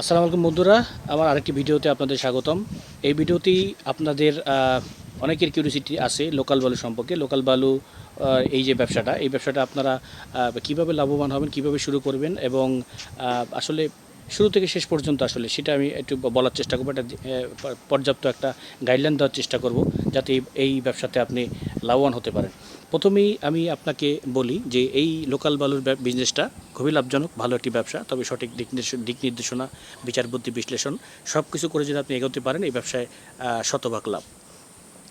আসসালামু আলাইকুম বন্ধুরা, আমার আরেকটি ভিডিওতে আপনাদের স্বাগতম। এই ভিডিওটি আপনাদের অনেকের কিউরিসিটি আছে লোকাল বালু সম্পর্কে। লোকাল বালু এই যে ব্যবসাটা, এই ব্যবসাটা আপনারা কীভাবে লাভবান হবেন, কীভাবে শুরু করবেন এবং আসলে শুরু থেকে শেষ পর্যন্ত আসলে সেটা আমি একটু বলার চেষ্টা করব একটা পর্যাপ্ত একটা গাইডলাইন দেওয়ার চেষ্টা করব যাতে এই- ব্যবসাতে আপনি লাভবান হতে পারেন। প্রথমেই আমি আপনাকে বলি যে এই লোকাল বালুর বিজনেসটা খুবই লাভজনক, ভালো একটি ব্যবসা। তবে সঠিক দিক দিক নির্দেশনা বিচার বুদ্ধি বিশ্লেষণ সব কিছু করে যদি আপনি এগোতে পারেন, এই ব্যবসায় শতভাগ লাভ।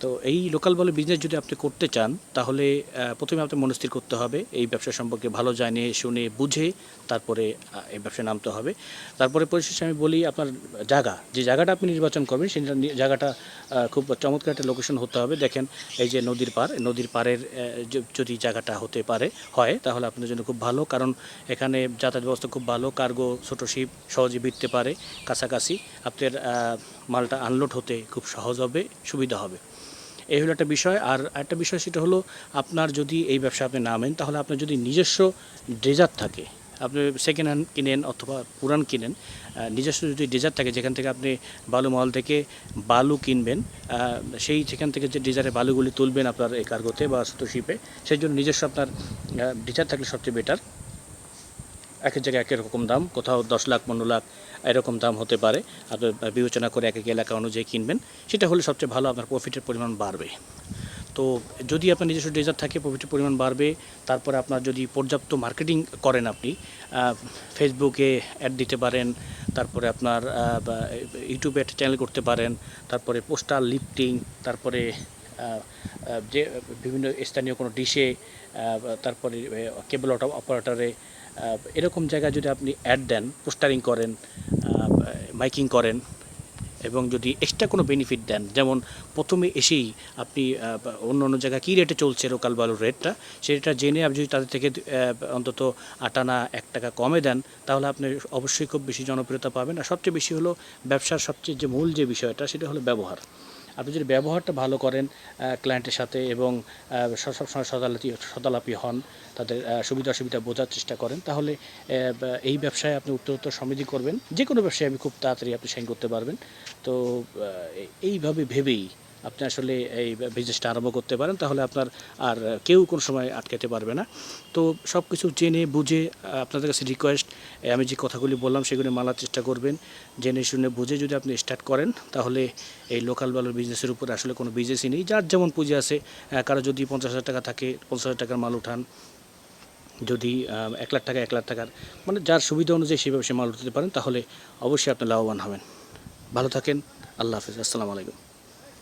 তো এই লোকাল বলে বিজনেস যদি আপনি করতে চান, তাহলে প্রথমে আপনার মনস্থির করতে হবে। এই ব্যবসা সম্পর্কে ভালো জানে, শুনে, বুঝে, তারপরে এই ব্যবসায় নামতে হবে। তারপরে পরিশেষে আমি বলি আপনার জায়গা। যে জায়গাটা আপনি নির্বাচন করবেন, সেই জায়গাটা খুব চমৎকার একটা লোকেশন হতে হবে। দেখেন, এই যে নদীর পার নদীর পাড়ের যদি জায়গাটা হতে পারে, হয়, তাহলে আপনার জন্য খুব ভালো। কারণ এখানে যাতায়াত ব্যবস্থা খুব ভালো কার্গো ছোটো শিপ সহজে বিকতে পারে। কাছাকাছি আপনার মালটা আনলোড হতে খুব সহজ হবে, সুবিধা হবে। এই হলো একটা বিষয়। আর একটা বিষয় সেটা হলো, আপনার যদি এই ব্যবসা আপনি নামেন তাহলে আপনার যদি নিজস্ব ড্রেজার থাকে, আপনি সেকেন্ড হ্যান্ড কিনেন অথবা পুরান কিনেন নিজস্ব যদি ড্রেজার থাকে, যেখান থেকে আপনি বালু মহল থেকে বালু কিনবেন সেই সেখান থেকে যে ড্রেজারে বালুগুলি তুলবেন আপনার এই কার্গোতে বা শিপে সেই জন্য নিজস্ব আপনার ড্রেজার থাকলে সবচেয়ে বেটার একের জায়গায় এক রকম দাম, কোথাও দশ লাখ, পনেরো লাখ এরকম দাম হতে পারে। আপনার বিবেচনা করে এক এক এলাকা অনুযায়ী কিনবেন। সেটা হলে সবচেয়ে ভালো আপনার প্রফিটের পরিমাণ বাড়বে। তো যদি আপনার নিজস্ব ডেজার থাকে প্রফিটের পরিমাণ বাড়বে। তারপরে আপনার যদি পর্যাপ্ত মার্কেটিং করেন আপনি ফেসবুকে অ্যাড দিতে পারেন, তারপরে আপনার ইউটিউবে একটা চ্যানেল করতে পারেন, তারপরে পোস্টার লিফটিং তারপরে যে, বিভিন্ন স্থানীয় কোনো ডিশে তারপরে কেবল অপারেটরে এরকম জায়গায় যদি আপনি অ্যাড দেন পোস্টারিং করেন মাইকিং করেন, এবং যদি এক্সট্রা কোনো বেনিফিট দেন, যেমন প্রথমে এসেই আপনি অন্য অন্য জায়গায় কী রেটে চলছে লোকাল বালুর রেটটা সেটা জেনে আপনি যদি তাদের থেকে অন্তত আটানা এক টাকা কমে দেন, তাহলে আপনি অবশ্যই খুব বেশি জনপ্রিয়তা পাবেন। আর সবচেয়ে বেশি হলো ব্যবসার সবচেয়ে যে মূল যে বিষয়টা, সেটা হলো ব্যবহার। আপনি যদি ব্যবহারটা ভালো করেন ক্লায়েন্টের সাথে এবং সবসময় সদালাপি সদালাপি হন, তাদের সুবিধা অসুবিধা বোঝার চেষ্টা করেন, তাহলে এই ব্যবসায় আপনি উত্তরোত্তর সমৃদ্ধি করবেন। যে কোনো ব্যবসায় আমি খুব তাড়াতাড়ি আপনি সাইন করতে পারবেন। তো এইভাবে ভেবেই আপনি আসলে এই বিজনেসটা আরম্ভ করতে পারেন, তাহলে আপনার আর কেউ কোনো সময় আটকাতে পারবে না। তো সব কিছু জেনে, বুঝে, আপনাদের কাছে রিকোয়েস্ট আমি যে কথাগুলি বললাম সেগুলি মালার চেষ্টা করবেন। জেনে শুনে, বুঝে যদি আপনি স্টার্ট করেন, তাহলে এই লোকাল বালুর বিজনেসের উপরে আসলে কোনো বিজনেসই নেই। যার যেমন পুঁজি আছে কারও যদি পঞ্চাশ হাজার টাকা থাকে, পঞ্চাশ হাজার টাকার মাল উঠান, যদি এক লাখ টাকা, এক লাখ টাকার মানে যার সুবিধা অনুযায়ী সেভাবে সে মাল উঠাতে পারেন, তাহলে অবশ্যই আপনি লাভবান হবেন। ভালো থাকেন, আল্লাহ হাফিজ, আসসালামু আলাইকুম।